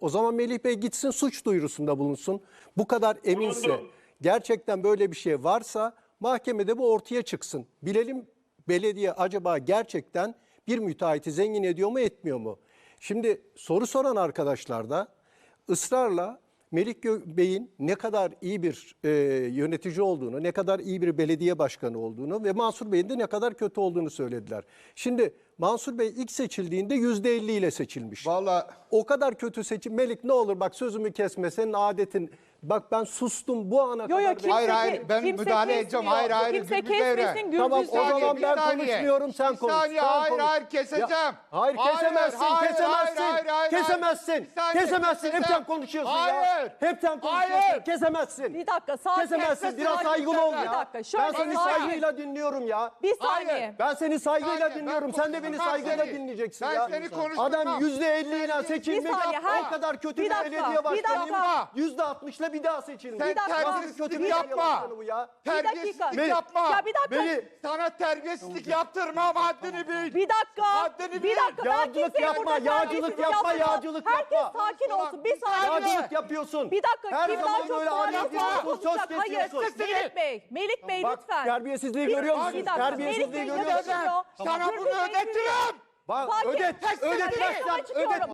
O zaman Melih Bey gitsin suç duyurusunda bulunsun. Bu kadar eminse, Bulundum. gerçekten böyle bir şey varsa mahkemede bu ortaya çıksın. Bilelim belediye acaba gerçekten bir müteahhiti zengin ediyor mu etmiyor mu? Şimdi soru soran arkadaşlar da ısrarla Melik Bey'in ne kadar iyi bir e, yönetici olduğunu, ne kadar iyi bir belediye başkanı olduğunu ve Mansur Bey'in de ne kadar kötü olduğunu söylediler. Şimdi Mansur Bey ilk seçildiğinde yüzde 50 ile seçilmiş. Vallahi O kadar kötü seçim. Melik ne olur bak sözümü kesme senin adetin. Bak ben sustum bu ana Yo kadar. kimse, Hayır, hayır, ben kimse müdahale kesmiyor. edeceğim. Hayır, hayır, Kimse Gürbüz Devre. kesmesin Gürbüz Tamam, o zaman bir ben saniye. konuşmuyorum, sen Bir konuş. saniye, Sen hayır, konuş. hayır, keseceğim. Ya, hayır, Hayır, kesemezsin, hayır, kesemezsin. hayır, hayır, hayır. kesemezsin. Bir saniye, kesemezsin. Hep sen keseceğim. konuşuyorsun Hayır. ya. Hep sen konuşuyorsun. Hayır. Kesemezsin. Bir dakika sakin. Kesemezsin. Biraz sakin, saygılı ol sakin. ya. Bir dakika, şöyle ben seni sakin. saygıyla dinliyorum ya. Bir Hayır. saniye. Ben seni saygıyla Saniye, dinliyorum. Sen de beni saygıyla seni. dinleyeceksin Ben ya. seni konuşturmam. Adam yüzde elli ile seçilmiş. Bir saniye, hayır. O kadar kötü Bir bir, dakika, belediye bir başkanıyım. dakika. Yüzde altmışla bir daha seçilmiş. Sen Bir dakika. Terbiyesizlik kötü bir belediye yapma. başkanı bu ya? Terbiyesizlik dakika. yapma. Ya bir dakika. Beni Sana terbiyesizlik yaptırmam haddini bil. Bir dakika. Haddini bil. Bir dakika. Ben Yağcılık kimseye yapma, burada yağcılık terbiyesizlik yapma, yapmıyorum. yağcılık Herkes yapma. sakin olsun. Bir saniye. Yağcılık yapıyorsun. Bir dakika. Her kim zaman daha çok böyle bağırırsa araya giriyorsun, söz konuşacak. Hayır. kesiyorsun. Melik Bey. Melik Bey Bak lütfen. terbiyesizliği Bir- görüyor bir musun? dakika, Terbiyesizliği Melik Bey görüyor musun? konuşuyor. Sana Gürbüz bunu Bey ödetirim. Bak Sakin. ödet, ödetmezsen ödet.